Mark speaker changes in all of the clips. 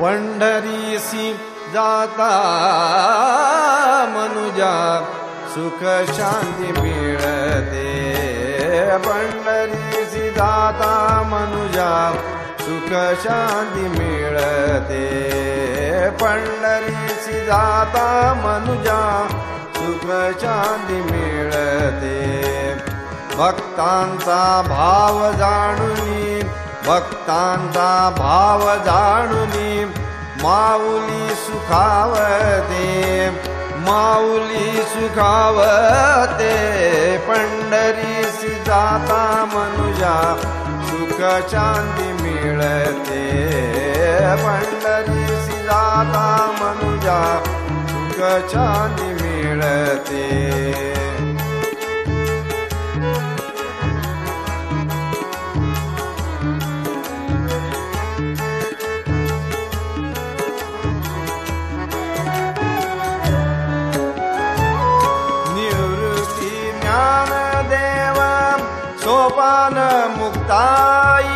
Speaker 1: पंढरीसी जाता मनुजा सुख शांती मिळते पंढरीसी जाता मनुजा सुख शांती मिळते पंढरीसी जाता मनुजा सुख शांती मिळते भक्तांचा भाव जाणून भक्तांचा भाव माऊली सुखावते माऊली सुखावते पंढरी जाता मनुजा सुख शांती मिळते. पंढरी जाता मनुजा सुख शांती मिळते सोपान मुक्ताई,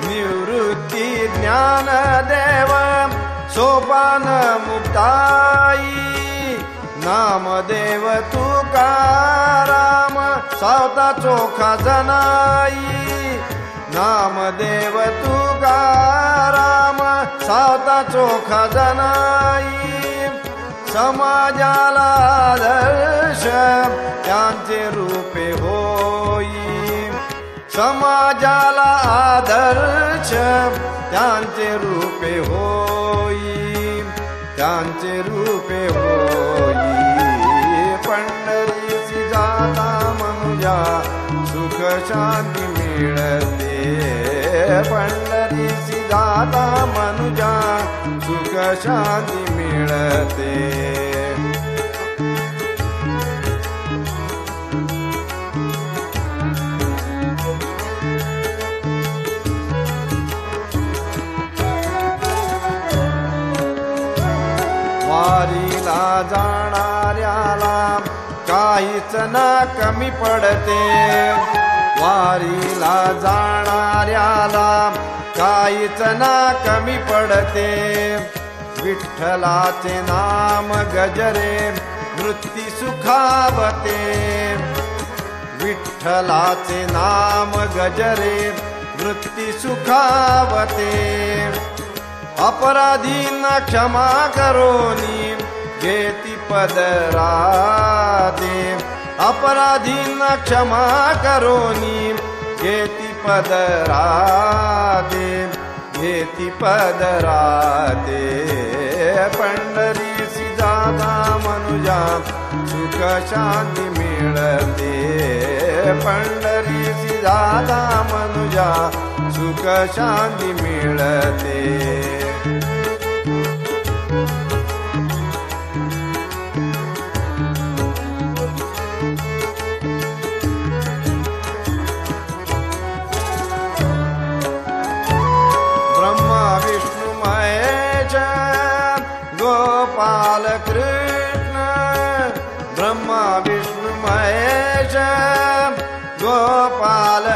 Speaker 1: निवृत्ति ज्ञान देव, सोपान मुक्ताई नाम नामदेव तुकाराम, सावता चोखा जनाई नाम नामदेव तुकाराम, सावता चोखा जनाई। समाजाला दर्श त्यांचे रूपे होई समाजाला आदर्श त्यांचे रूपे होई त्यांचे रूपे होई. पंढरीसी जाता मनुजा सुख शांती मिळते. पंढरीसी जाता मनुजा सुख शांती मिळते. जाणाऱ्याला काहीच ना कमी पडते. वारीला जाणाऱ्याला काहीच ना कमी पडते. विठ्ठलाचे नाम गजरे वृत्ती सुखावते. विठ्ठलाचे नाम गजरे वृत्ती सुखावते. अपराधींना क्षमा करोनी घेती पदराते अपराधींना क्षमा पदराते घेती पदराते पंढरीसी जाता मनुजा सुख शांती मिळते। पंढरीसी जाता मनुजा सुख शांती मिळते ब्रह्मा विष्णु महेश गोपाल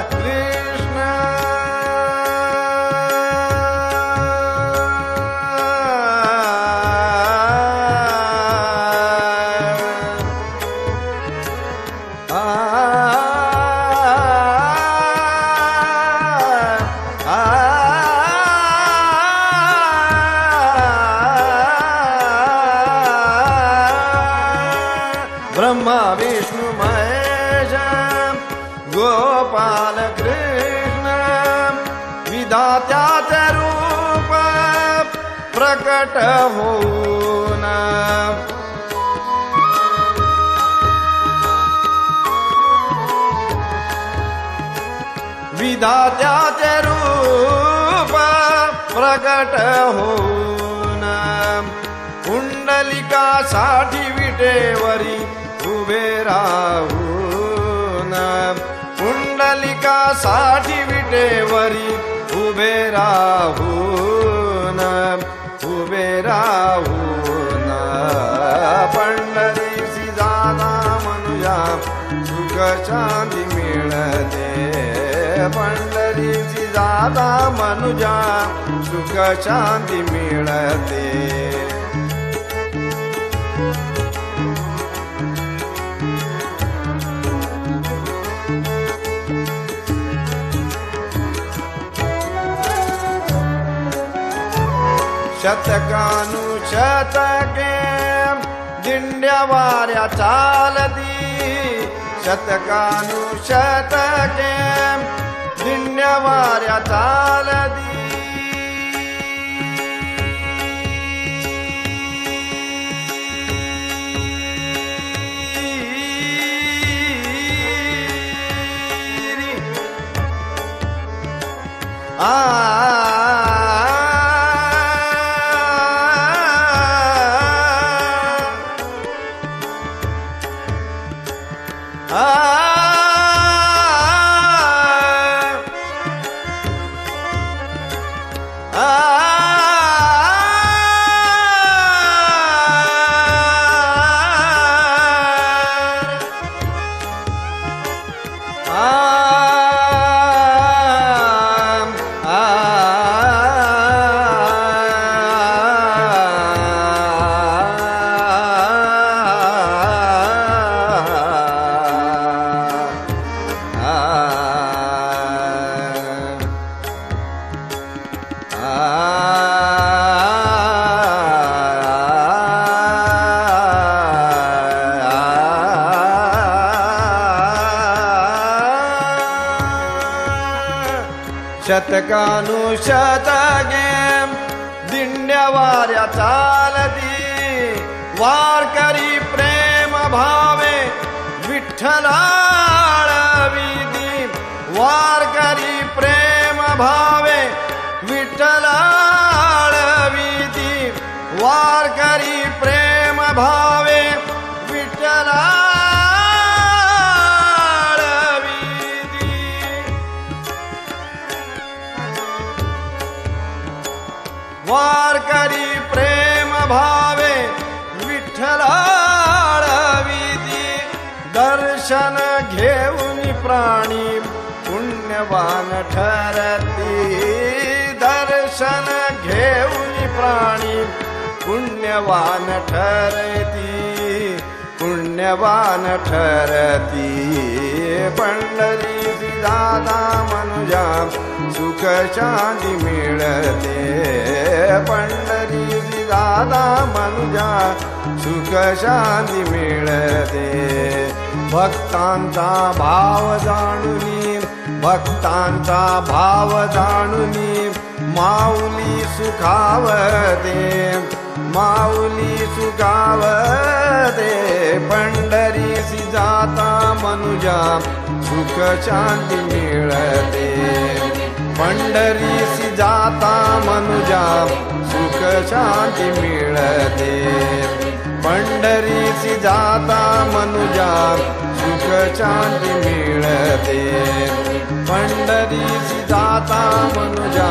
Speaker 1: रूप प्रकट रूप प्रकट होऊन कुंडलिकासाठी विटेवरी उभे राहून। कुंडलिकासाठी विटेवरी उभे राहून उभे राहून पंढरीसी जाना मनुजा सुख मिळते. पंढरीची दादा मनुजा सुख शांती मिळते शतकानुशतके चालती शतकानुशतके दिंड्या वाऱ्या चालती शतकानुशतगे दिंड्या वाऱ्या चालती। वारकरी प्रेम भावे विठ्ठलाळविदी वारकरी प्रेम भावे विठ्ठलाळविदी वारकरी प्रेम भावे वारकरी प्रेम भावे विठ्ठलाळविदी दर्शन घेऊन प्राणी पुण्यवान ठरती। दर्शन घेऊन प्राणी पुण्यवान ठरती। पुण्यवान ठरती। पंढरी दादा मनुजा सुख शांती मिळते. पंढरी दादा मनुजा सुख शांती मिळते. भक्तांचा भाव जाणून भक्तांचा भाव जाणून माऊली सुखावते माऊली सुखावते. पंढरी जाता मनुजा सुख शांती मिळते पंढरीसी जाता मनुजा सुख शांती मिळते पंढरीसी जाता मनुजा सुख शांती मिळते पंढरीसी जाता मनुजा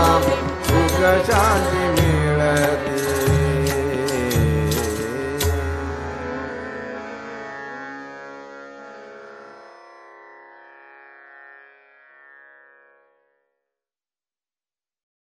Speaker 1: सुख मिळते